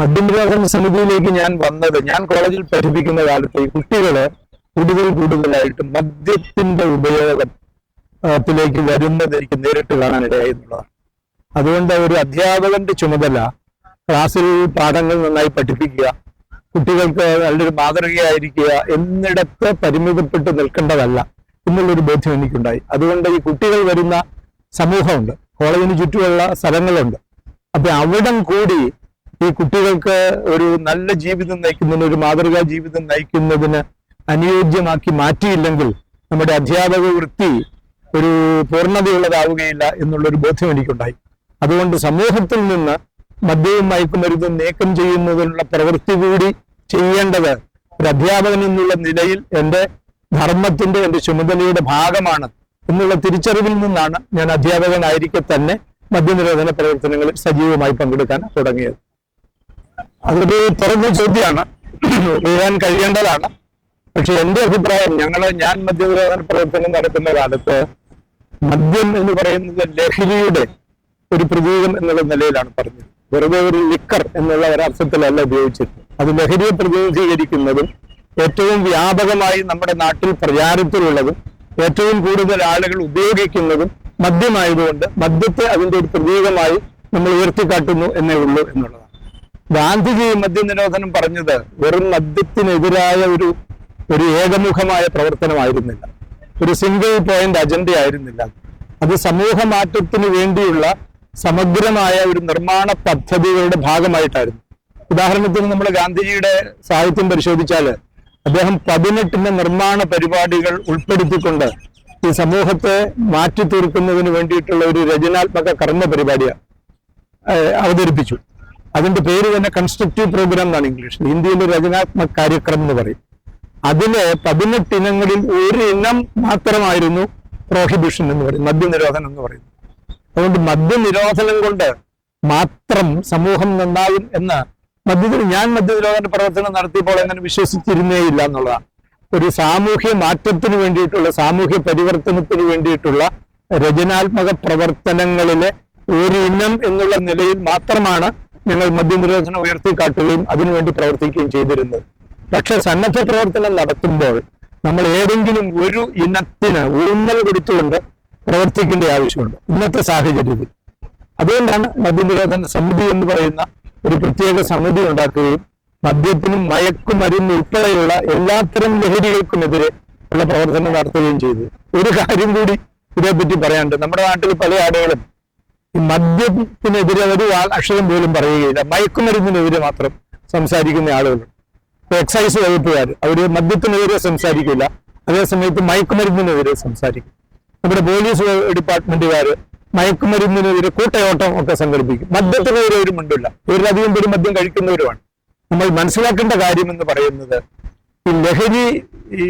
മദ്യനിരോധന സമിതിയിലേക്ക് ഞാൻ വന്നത് ഞാൻ കോളേജിൽ പഠിപ്പിക്കുന്ന കാലത്ത് ഈ കുട്ടികൾ കൂടുതൽ കൂടുതലായിട്ട് മദ്യത്തിന്റെ ഉപയോഗത്തിലേക്ക് വരുന്നത് എനിക്ക് നേരിട്ട് കാണാൻ ഇടയായി എന്നുള്ളതാണ്. അതുകൊണ്ട് ഒരു അധ്യാപകന്റെ ചുമതല ക്ലാസ്സിൽ പാഠങ്ങൾ നന്നായി പഠിപ്പിക്കുക കുട്ടികൾക്ക് നല്ലൊരു മാതൃകയായിരിക്കുക എന്നിടത്ത് പരിമിതപ്പെട്ട് നിൽക്കേണ്ടതല്ല. എന്നുള്ളൊരു ബോധ്യം എനിക്കുണ്ടായി. അതുകൊണ്ട് ഈ കുട്ടികൾ വരുന്ന സമൂഹമുണ്ട്. കോളേജിന് ചുറ്റുമുള്ള സ്ഥലങ്ങളുണ്ട്. അപ്പൊ അവിടം കൂടി ഈ കുട്ടികൾക്ക് ഒരു നല്ല ജീവിതം നയിക്കുന്നതിന് ഒരു മാതൃകാ ജീവിതം നയിക്കുന്നതിന് അനുയോജ്യമാക്കി മാറ്റിയില്ലെങ്കിൽ നമ്മുടെ അധ്യാപക വൃത്തി ഒരു പൂർണതയുള്ളതാവുകയില്ല എന്നുള്ളൊരു ബോധ്യം എനിക്കുണ്ടായി. അതുകൊണ്ട് സമൂഹത്തിൽ നിന്ന് മദ്യവും മയക്കുമരുന്നും നീക്കം ചെയ്യുന്നതിനുള്ള പ്രവൃത്തി കൂടി ചെയ്യേണ്ടത് ഒരു അധ്യാപകൻ എന്നുള്ള നിലയിൽ എന്റെ ധർമ്മത്തിന്റെ എന്റെ ചുമതലയുടെ ഭാഗമാണ് എന്നുള്ള തിരിച്ചറിവിൽ നിന്നാണ് ഞാൻ അധ്യാപകനായിരിക്കെ തന്നെ മദ്യനിരോധന പ്രവർത്തനങ്ങളിൽ സജീവമായി പങ്കെടുക്കാൻ തുടങ്ങിയത്. അതൊരു തുറന്ന ചോദ്യമാണ് എഴുതാൻ കഴിയേണ്ടതാണ്. പക്ഷെ എന്റെ അഭിപ്രായം ഞങ്ങൾ ഞാൻ മദ്യനിരോധന പ്രവർത്തനം നടത്തുന്ന കാലത്ത് മദ്യം എന്ന് പറയുന്നത് ലഹരിയുടെ ഒരു പ്രതീകം എന്നുള്ള നിലയിലാണ് പറഞ്ഞത്. വെറുതെ ഒരു ലിക്കർ എന്നുള്ള ഒരർത്ഥത്തിലല്ല ഉപയോഗിച്ചിരുന്നത് അത് ലഹരിയെ പ്രതിനിധീകരിക്കുന്നതും ഏറ്റവും വ്യാപകമായി നമ്മുടെ നാട്ടിൽ പ്രചാരത്തിലുള്ളതും ഏറ്റവും കൂടുതൽ ആളുകൾ ഉപയോഗിക്കുന്നതും മദ്യമായതുകൊണ്ട് മദ്യത്തെ അതിന്റെ ഒരു പ്രതീകമായി നമ്മൾ ഉയർത്തിക്കാട്ടുന്നു എന്നേ ഉള്ളൂ എന്നുള്ളതാണ്. ഗാന്ധിജി മദ്യ നിരോധനം പറഞ്ഞത് വെറും മദ്യത്തിനെതിരായ ഒരു ഒരു ഏകമുഖമായ പ്രവർത്തനമായിരുന്നില്ല. ഒരു സിംഗിൾ പോയിന്റ് അജണ്ട ആയിരുന്നില്ല. അത് സമൂഹ മാറ്റത്തിന് വേണ്ടിയുള്ള സമഗ്രമായ ഒരു നിർമ്മാണ പദ്ധതികളുടെ ഭാഗമായിട്ടായിരുന്നു. ഉദാഹരണത്തിന് നമ്മൾ ഗാന്ധിജിയുടെ സാഹിത്യം പരിശോധിച്ചാൽ അദ്ദേഹം പതിനെട്ടിന്റെ നിർമ്മാണ പരിപാടികൾ ഉൾപ്പെടുത്തിക്കൊണ്ട് ഈ സമൂഹത്തെ മാറ്റി തീർക്കുന്നതിന് വേണ്ടിയിട്ടുള്ള ഒരു രചനാത്മക കർമ്മ പരിപാടിയാണ് അവതരിപ്പിച്ചു. അതിന്റെ പേര് തന്നെ കൺസ്ട്രക്റ്റീവ് പ്രോഗ്രാം എന്നാണ് ഇംഗ്ലീഷിൽ ഇന്ത്യയിലെ രചനാത്മക കാര്യക്രമം എന്ന് പറയും. അതിൽ പതിനെട്ട് ഇനങ്ങളിൽ ഒരു ഇനം മാത്രമായിരുന്നു പ്രോഹിബിഷൻ എന്ന് പറയും മദ്യനിരോധനം എന്ന് പറയുന്നത്. അതുകൊണ്ട് മദ്യനിരോധനം കൊണ്ട് മാത്രം സമൂഹം നന്നാകും എന്ന് മദ്യ ഞാൻ മധ്യതിലോകന്റെ പ്രവർത്തനം നടത്തിയപ്പോൾ അങ്ങനെ വിശ്വസിച്ചിരുന്നേയില്ല എന്നുള്ളതാണ്. ഒരു സാമൂഹ്യ മാറ്റത്തിന് വേണ്ടിയിട്ടുള്ള സാമൂഹ്യ പരിവർത്തനത്തിന് വേണ്ടിയിട്ടുള്ള രചനാത്മക പ്രവർത്തനങ്ങളിലെ ഒരു ഇനം എന്നുള്ള നിലയിൽ മാത്രമാണ് ഞങ്ങൾ മദ്യനിരോധനം ഉയർത്തിക്കാട്ടുകയും അതിനുവേണ്ടി പ്രവർത്തിക്കുകയും ചെയ്തിരുന്നത്. പക്ഷെ സന്നദ്ധ പ്രവർത്തനം നടത്തുമ്പോൾ നമ്മൾ ഏതെങ്കിലും ഒരു ഇനത്തിന് ഊന്നൽ കൊടുത്തുകൊണ്ട് പ്രവർത്തിക്കേണ്ട ആവശ്യമുണ്ട്. ഇന്നത്തെ സാഹചര്യത്തിൽ. അതുകൊണ്ടാണ് മദ്യനിരോധന സമിതി എന്ന് പറയുന്ന ഒരു പ്രത്യേക സമിതി ഉണ്ടാക്കുകയും മദ്യത്തിനും മയക്കുമരുന്ന് ഉൾപ്പെടെയുള്ള എല്ലാത്തരം ലഹരികൾക്കുമെതിരെ ഉള്ള പ്രവർത്തനം നടത്തുകയും ചെയ്തു. ഒരു കാര്യം കൂടി ഇതേപ്പറ്റി പറയാനുണ്ട്. നമ്മുടെ നാട്ടിൽ പല ആളുകളും ഈ മദ്യത്തിനെതിരെ ഒരു അക്ഷരം പോലും പറയുകയില്ല. മയക്കുമരുന്നിനെതിരെ മാത്രം സംസാരിക്കുന്ന ആളുകൾ. ഇപ്പൊ എക്സൈസ് വകുപ്പുകാർ അവർ മദ്യത്തിനെതിരെ സംസാരിക്കില്ല. അതേസമയത്ത് മയക്കുമരുന്നിനെതിരെ സംസാരിക്കും. നമ്മുടെ പോലീസ് ഡിപ്പാർട്ട്മെന്റുകാർ മയക്കുമരുന്നിനെതിരെ കൂട്ടയോട്ടം ഒക്കെ സംഘടിപ്പിക്കും. മദ്യത്തിനെതിരെ ഒരു മുണ്ടില്ല ഇവരിലധികം പേര് മദ്യം കഴിക്കുന്നവരുമാണ്. നമ്മൾ മനസ്സിലാക്കേണ്ട കാര്യം എന്ന് പറയുന്നത് ഈ ലഹരി ഈ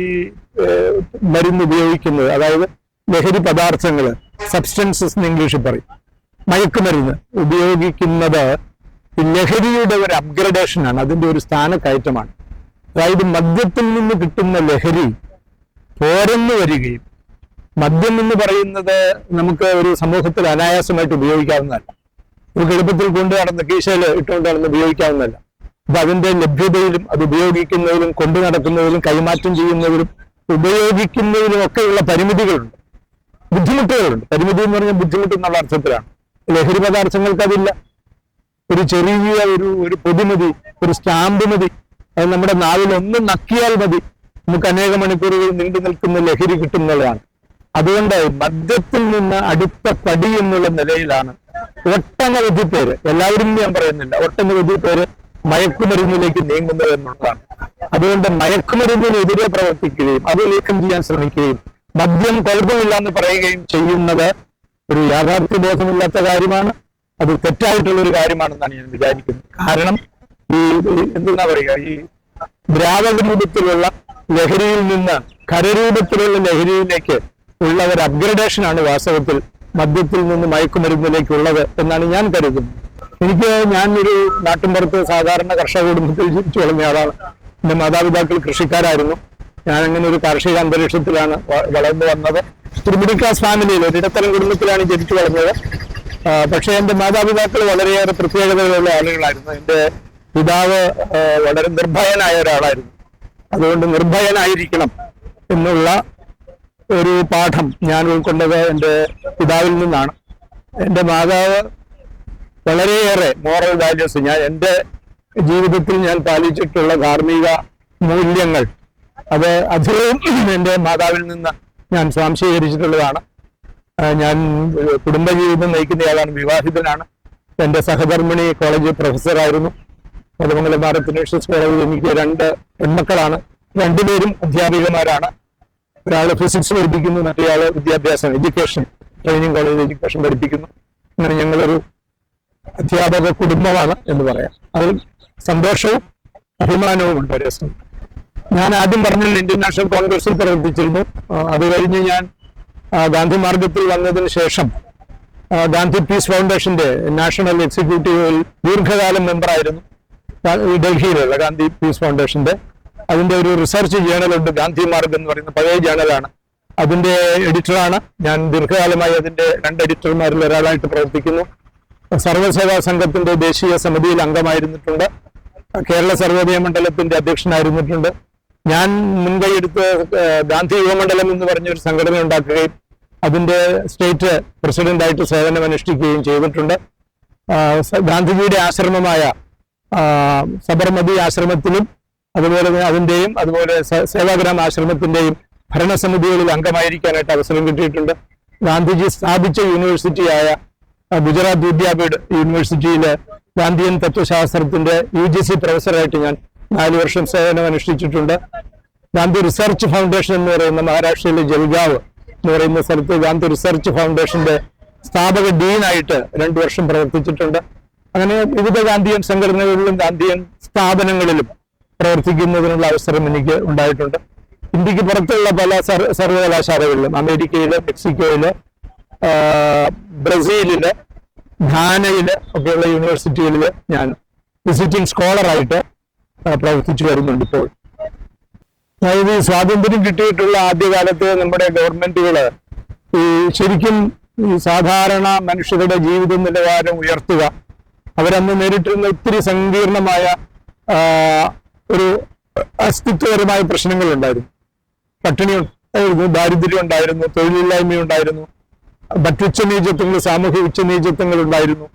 മരുന്ന് ഉപയോഗിക്കുന്നത് അതായത് ലഹരി പദാർത്ഥങ്ങൾ സബ്സ്റ്റൻസസ് എന്ന് ഇംഗ്ലീഷിൽ പറയും. മയക്കുമരുന്ന് ഉപയോഗിക്കുന്നത് ലഹരിയുടെ ഒരു അപ്ഗ്രഡേഷനാണ് അതിന്റെ ഒരു സ്ഥാനക്കയറ്റമാണ്. അതായത് മദ്യത്തിൽ നിന്ന് കിട്ടുന്ന ലഹരി പോരന്നു വരികയും മദ്യം എന്ന് പറയുന്നത് നമുക്ക് ഒരു സമൂഹത്തിൽ അനായാസമായിട്ട് ഉപയോഗിക്കാവുന്നതല്ല. നമുക്ക് എളുപ്പത്തിൽ കൊണ്ടു നടന്ന് കീശയിൽ ഇട്ടുകൊണ്ട് നടന്ന് ഉപയോഗിക്കാവുന്നതല്ല. അപ്പൊ അതിന്റെ ലഭ്യതയിലും അത് ഉപയോഗിക്കുന്നതിലും കൊണ്ടു നടക്കുന്നതിലും കൈമാറ്റം ചെയ്യുന്നതിലും ഉപയോഗിക്കുന്നതിലും ഒക്കെയുള്ള പരിമിതികളുണ്ട്. ബുദ്ധിമുട്ടുകളുണ്ട്. പരിമിതി എന്ന് പറഞ്ഞാൽ ബുദ്ധിമുട്ട് എന്നുള്ള അർത്ഥത്തിലാണ്. ലഹരി പദാർത്ഥങ്ങൾക്ക് അതില്ല. ഒരു ചെറിയ ഒരു ഒരു പൊതുമതി ഒരു സ്റ്റാമ്പ് മതി അത് നമ്മുടെ നാവിൽ ഒന്ന് നക്കിയാൽ മതി. നമുക്ക് അനേക മണിക്കൂറുകൾ നീണ്ടു നിൽക്കുന്ന ലഹരി കിട്ടുന്നതാണ് അതുകൊണ്ട് മദ്യത്തിൽ നിന്ന് അടുത്ത പടി എന്നുള്ള നിലയിലാണ് ഒട്ടനവധി പേര് എല്ലാവരും ഞാൻ പറയുന്നില്ല ഒട്ടനവധി പേര് മയക്കുമരുന്നിലേക്ക് നീങ്ങുന്നത് എന്നുള്ളതാണ്. അതുകൊണ്ട് മയക്കുമരുന്നിനെതിരെ പ്രവർത്തിക്കുകയും അത് നീക്കം ചെയ്യാൻ ശ്രമിക്കുകയും മദ്യം കുഴപ്പമില്ല എന്ന് പറയുകയും ചെയ്യുന്നത് ഒരു യാഥാർത്ഥ്യ ബോധമില്ലാത്ത കാര്യമാണ്. അത് തെറ്റായിട്ടുള്ള ഒരു കാര്യമാണെന്നാണ് ഞാൻ വിചാരിക്കുന്നത്. കാരണം ഈ എന്തെന്നാ പറയുക ഈ ദ്രാവക രൂപത്തിലുള്ള ലഹരിയിൽ നിന്ന് ഖരരൂപത്തിലുള്ള ലഹരിയിലേക്ക് ഉള്ള ഒരു അപ്ഗ്രഡേഷനാണ് വാസ്തവത്തിൽ മദ്യത്തിൽ നിന്ന് മയക്കുമരുന്നിലേക്കുള്ളത് എന്നാണ് ഞാൻ കരുതുന്നത്. എനിക്ക് ഞാൻ ഒരു നാട്ടിൻപുറത്ത് സാധാരണ കർഷക കുടുംബത്തിൽ ജീവിച്ചു വളർന്ന ആളാണ്. എന്റെ മാതാപിതാക്കൾ കൃഷിക്കാരായിരുന്നു. ഞാൻ അങ്ങനെ ഒരു കാർഷിക അന്തരീക്ഷത്തിലാണ് വളർന്നു വന്നത്. ഒരു മിഡിൽ ക്ലാസ് ഫാമിലിയിൽ ഒരു ഇടത്തരം കുടുംബത്തിലാണ് ജനിച്ചു വളർന്നത്. പക്ഷെ എന്റെ മാതാപിതാക്കൾ വളരെയേറെ പ്രത്യേകതകളുള്ള ആളുകളായിരുന്നു. എന്റെ പിതാവ് വളരെ നിർഭയനായ ഒരാളായിരുന്നു. അതുകൊണ്ട് നിർഭയനായിരിക്കണം എന്നുള്ള ഒരു പാഠം ഞാൻ ഉൾക്കൊണ്ടത് എന്റെ പിതാവിൽ നിന്നാണ്. എന്റെ മാതാവ് വളരെയേറെ മോറൽ വാല്യൂസ് ഞാൻ എന്റെ ജീവിതത്തിൽ ഞാൻ പാലിച്ചിട്ടുള്ള ധാർമ്മിക മൂല്യങ്ങൾ അത് അധികവും എന്റെ മാതാവിൽ നിന്ന് ഞാൻ സ്വാംശീകരിച്ചിട്ടുള്ളതാണ്. ഞാൻ കുടുംബജീവിതം നയിക്കുന്നയാളാണ് വിവാഹിതനാണ്. എന്റെ സഹധർമ്മിണി കോളേജ് പ്രൊഫസറായിരുന്നു കൊലമംഗലം ഭാരത് നേഴ്സസ് കോളേജിൽ എനിക്ക് രണ്ട് പെൺമക്കളാണ്. രണ്ടുപേരും അധ്യാപികമാരാണ്. ഒരാൾ ഫിസിക്സ് പഠിപ്പിക്കുന്നു മറ്റേയാൾ വിദ്യാഭ്യാസം എഡ്യൂക്കേഷൻ ട്രെയിനിങ് കോളേജ് എഡ്യൂക്കേഷൻ പഠിപ്പിക്കുന്നു. അങ്ങനെ ഞങ്ങളൊരു അധ്യാപക കുടുംബമാണ് എന്ന് പറയാം. അതിൽ സന്തോഷവും അഭിമാനവും ഉണ്ട് സമയം ഞാൻ ആദ്യം പറഞ്ഞു ഇന്ത്യൻ നാഷണൽ കോൺഗ്രസിൽ പ്രവർത്തിച്ചിരുന്നു. അത് കഴിഞ്ഞ് ഞാൻ ഗാന്ധി മാർഗത്തിൽ വന്നതിന് ശേഷം ഗാന്ധി പീസ് ഫൗണ്ടേഷന്റെ നാഷണൽ എക്സിക്യൂട്ടീവിൽ ദീർഘകാലം മെമ്പറായിരുന്നു ഡൽഹിയിലുള്ള ഗാന്ധി പീസ് ഫൗണ്ടേഷന്റെ. അതിന്റെ ഒരു റിസർച്ച് ജേണലുണ്ട് ഗാന്ധി മാർഗ് എന്ന് പറയുന്ന പഴയ ജേണലാണ് അതിന്റെ എഡിറ്ററാണ് ഞാൻ ദീർഘകാലമായി അതിന്റെ രണ്ട് എഡിറ്റർമാരിൽ ഒരാളായിട്ട് പ്രവർത്തിക്കുന്നു. സർവസേവാ സംഘത്തിന്റെ ദേശീയ സമിതിയിൽ അംഗമായിരുന്നിട്ടുണ്ട്. കേരള സർവോദയ മണ്ഡലത്തിന്റെ അധ്യക്ഷനായിരുന്നിട്ടുണ്ട്. ഞാൻ മുൻകൈ എടുത്ത് ഗാന്ധി യുവമണ്ഡലം എന്ന് പറഞ്ഞ ഒരു സംഘടന ഉണ്ടാക്കുകയും അതിന്റെ സ്റ്റേറ്റ് പ്രസിഡന്റായിട്ട് സേവനം അനുഷ്ഠിക്കുകയും ചെയ്തിട്ടുണ്ട്. ഗാന്ധിജിയുടെ ആശ്രമമായ സബർമതി ആശ്രമത്തിലും അതുപോലെ തന്നെ അതിന്റെയും അതുപോലെ സേവാഗ്രാം ആശ്രമത്തിന്റെയും ഭരണസമിതികളിൽ അംഗമായിരിക്കാനായിട്ട് അവസരം കിട്ടിയിട്ടുണ്ട്. ഗാന്ധിജി സ്ഥാപിച്ച യൂണിവേഴ്സിറ്റിയായ ഗുജറാത്ത് വിദ്യാപീഠ് യൂണിവേഴ്സിറ്റിയിലെ ഗാന്ധിയൻ തത്വശാസ്ത്രത്തിന്റെ യു ജി സി പ്രൊഫസറായിട്ട് ഞാൻ നാല് വർഷം സേവനം അനുഷ്ഠിച്ചിട്ടുണ്ട് ഗാന്ധി റിസർച്ച് ഫൗണ്ടേഷൻ എന്ന് പറയുന്ന മഹാരാഷ്ട്രയിലെ ജൽഗാവ് എന്ന് പറയുന്ന സ്ഥലത്ത് ഗാന്ധി റിസർച്ച് ഫൗണ്ടേഷന്റെ സ്ഥാപക ഡീനായിട്ട് രണ്ടു വർഷം പ്രവർത്തിച്ചിട്ടുണ്ട്. അങ്ങനെ വിവിധ ഗാന്ധിയൻ സംഘടനകളിലും ഗാന്ധിയൻ സ്ഥാപനങ്ങളിലും പ്രവർത്തിക്കുന്നതിനുള്ള അവസരം എനിക്ക് ഉണ്ടായിട്ടുണ്ട്. ഇന്ത്യയ്ക്ക് പുറത്തുള്ള പല സർ- സർവകലാശാലകളിലും അമേരിക്കയിൽ മെക്സിക്കോയിൽ ബ്രസീലിൽ ഘാനയിൽ ഒക്കെയുള്ള യൂണിവേഴ്സിറ്റികളിൽ ഞാൻ വിസിറ്റിംഗ് സ്കോളറായിട്ട് പ്രവർത്തിച്ചു വരുന്നുണ്ട് ഇപ്പോൾ. അതായത് സ്വാതന്ത്ര്യം കിട്ടിയിട്ടുള്ള ആദ്യകാലത്ത് നമ്മുടെ ഗവൺമെന്റുകൾ ഈ ശരിക്കും ഈ സാധാരണ മനുഷ്യരുടെ ജീവിത നിലവാരം ഉയർത്തുക അവരന്ന് നേരിട്ടിരുന്ന ഒത്തിരി സങ്കീർണമായ ഒരു അസ്തിത്വപരമായ പ്രശ്നങ്ങളുണ്ടായിരുന്നു. പട്ടിണി ഉണ്ടായിരുന്നു ദാരിദ്ര്യം ഉണ്ടായിരുന്നു തൊഴിലില്ലായ്മ ഉണ്ടായിരുന്നു മറ്റു ഉച്ചനീചത്വങ്ങൾ സാമൂഹ്യ ഉച്ചനീചത്വങ്ങൾ ഉണ്ടായിരുന്നു.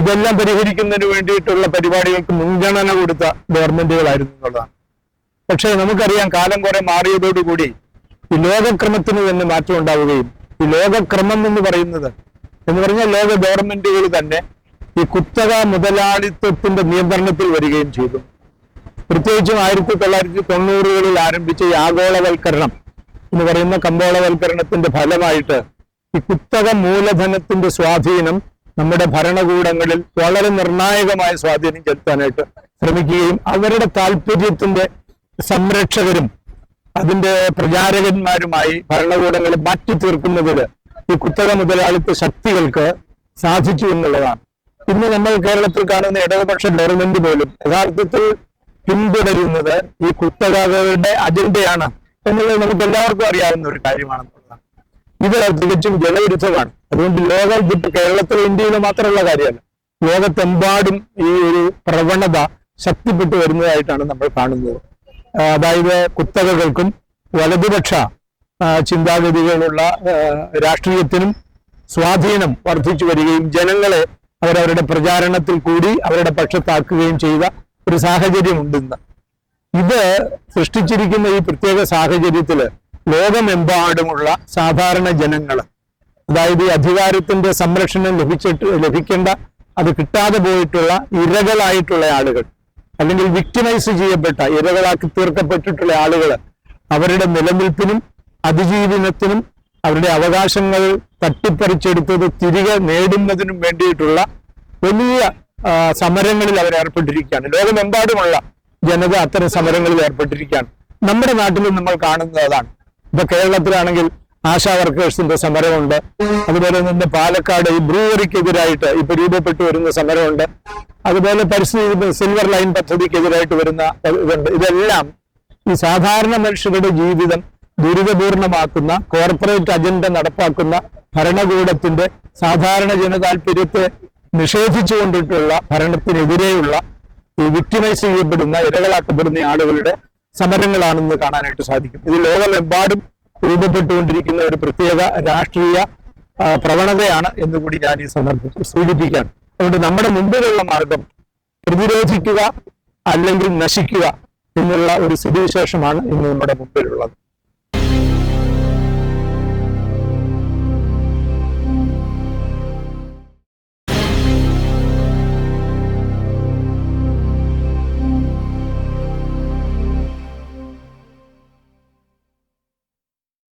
ഇതെല്ലാം പരിഹരിക്കുന്നതിന് വേണ്ടിയിട്ടുള്ള പരിപാടികൾക്ക് മുൻഗണന കൊടുത്ത ഗവൺമെന്റുകളായിരുന്നു എന്നുള്ളതാണ്. പക്ഷേ നമുക്കറിയാം കാലം കുറെ മാറിയതോടുകൂടി ഈ ലോകക്രമത്തിന് തന്നെ മാറ്റം ഉണ്ടാവുകയും ഈ ലോകക്രമം എന്ന് പറയുന്നത് എന്ന് പറഞ്ഞാൽ ലോക ഗവൺമെന്റുകൾ തന്നെ ഈ കുത്തക മുതലാളിത്വത്തിന്റെ നിയന്ത്രണത്തിൽ വരികയും ചെയ്തു. പ്രത്യേകിച്ചും ആയിരത്തി തൊള്ളായിരത്തി തൊണ്ണൂറുകളിൽ ആരംഭിച്ച ഈ ആഗോളവൽക്കരണം എന്ന് പറയുന്ന കമ്പോളവൽക്കരണത്തിന്റെ ഫലമായിട്ട് ഈ കുത്തക മൂലധനത്തിന്റെ സ്വാധീനം നമ്മുടെ ഭരണകൂടങ്ങളിൽ വളരെ നിർണായകമായ സ്വാധീനം ചെലുത്താനായിട്ട് ശ്രമിക്കുകയും അവരുടെ താല്പര്യത്തിന്റെ സംരക്ഷകരും അതിന്റെ പ്രചാരകന്മാരുമായി ഭരണകൂടങ്ങളെ മാറ്റി തീർക്കുന്നതിൽ ഈ കുത്തക മുതലാളിത്ത ശക്തികൾക്ക് സാധിച്ചു എന്നുള്ളതാണ്. ഇന്ന് നമ്മൾ കേരളത്തിൽ കാണുന്ന ഇടതുപക്ഷ ഗവൺമെന്റ് പോലും യഥാർത്ഥത്തിൽ പിന്തുടരുന്നത് ഈ കുത്തകകളുടെ അജണ്ടയാണ് എന്നുള്ളത് നമുക്ക് എല്ലാവർക്കും അറിയാവുന്ന ഒരു കാര്യമാണെന്നുള്ളതാണ്. ഇത് തികച്ചും ജനവിരുദ്ധമാണ് അതുകൊണ്ട് ലോക ഇപ്പൊ കേരളത്തിലോ ഇന്ത്യയിലോ മാത്രമുള്ള കാര്യമല്ല. ലോകത്തെമ്പാടും ഈ ഒരു പ്രവണത ശക്തിപ്പെട്ടു വരുന്നതായിട്ടാണ് നമ്മൾ കാണുന്നത്. അതായത് കുത്തകകൾക്കും വലതുപക്ഷ ചിന്താഗതികളുള്ള രാഷ്ട്രീയത്തിനും സ്വാധീനം വർദ്ധിച്ചു വരികയും ജനങ്ങളെ അവരവരുടെ പ്രചാരണത്തിൽ കൂടി അവരുടെ പക്ഷത്താക്കുകയും ചെയ്ത ഒരു സാഹചര്യമുണ്ടെന്ന്. ഇത് സൃഷ്ടിച്ചിരിക്കുന്ന ഈ പ്രത്യേക സാഹചര്യത്തിൽ ലോകമെമ്പാടുമുള്ള സാധാരണ ജനങ്ങൾ അതായത് ഈ അധികാരത്തിന്റെ സംരക്ഷണം ലഭിച്ചിട്ട് ലഭിക്കേണ്ട അത് കിട്ടാതെ പോയിട്ടുള്ള ഇരകളായിട്ടുള്ള ആളുകൾ അല്ലെങ്കിൽ വിക്ടിമൈസ് ചെയ്യപ്പെട്ട ഇരകളാക്കി തീർക്കപ്പെട്ടിട്ടുള്ള ആളുകൾ അവരുടെ നിലനിൽപ്പിനും അതിജീവനത്തിനും അവരുടെ അവകാശങ്ങൾ തട്ടിപ്പറിച്ചെടുത്തത് തിരികെ നേടുന്നതിനും വേണ്ടിയിട്ടുള്ള വലിയ സമരങ്ങളിൽ അവർ ഏർപ്പെട്ടിരിക്കുകയാണ്. ലോകമെമ്പാടുമുള്ള ജനത അത്തരം സമരങ്ങളിൽ ഏർപ്പെട്ടിരിക്കുകയാണ്. നമ്മുടെ നാട്ടിലും നമ്മൾ കാണുന്നത് അതാണ്. ഇപ്പൊ കേരളത്തിലാണെങ്കിൽ ആശാ വർക്കേഴ്സിന്റെ സമരമുണ്ട്. അതുപോലെ തന്നെ പാലക്കാട് ഈ ബ്രൂവറിക്കെതിരായിട്ട് ഇപ്പൊ രൂപപ്പെട്ടു വരുന്ന സമരമുണ്ട്. അതുപോലെ പരിസ്ഥിതി സിൽവർ ലൈൻ പദ്ധതിക്കെതിരായിട്ട് വരുന്ന ഇതുണ്ട്. ഇതെല്ലാം ഈ സാധാരണ മനുഷ്യരുടെ ജീവിതം ദുരിതപൂർണമാക്കുന്ന കോർപ്പറേറ്റ് അജണ്ട നടപ്പാക്കുന്ന ഭരണകൂടത്തിന്റെ സാധാരണ ജനതാൽപര്യത്തെ നിഷേധിച്ചുകൊണ്ടിട്ടുള്ള ഭരണത്തിനെതിരെയുള്ള ഈ വിക്ടിമൈസ് ചെയ്യപ്പെടുന്ന ഇരകളാക്കപ്പെടുന്ന ആളുകളുടെ സമരങ്ങളാണെന്ന് കാണാനായിട്ട് സാധിക്കും. ഇത് ലോകമെമ്പാടും രൂപപ്പെട്ടുകൊണ്ടിരിക്കുന്ന ഒരു പ്രത്യേക രാഷ്ട്രീയ പ്രവണതയാണ് എന്നുകൂടി ഞാൻ ഈ സന്ദർഭത്തിൽ സൂചിപ്പിക്കാൻ അതുകൊണ്ട് നമ്മുടെ മുമ്പിലുള്ള മാർഗം പ്രതിരോധിക്കുക അല്ലെങ്കിൽ നശിക്കുക എന്നുള്ള ഒരു സ്ഥിതിവിശേഷമാണ് ഇന്ന് നമ്മുടെ മുമ്പിലുള്ളത്.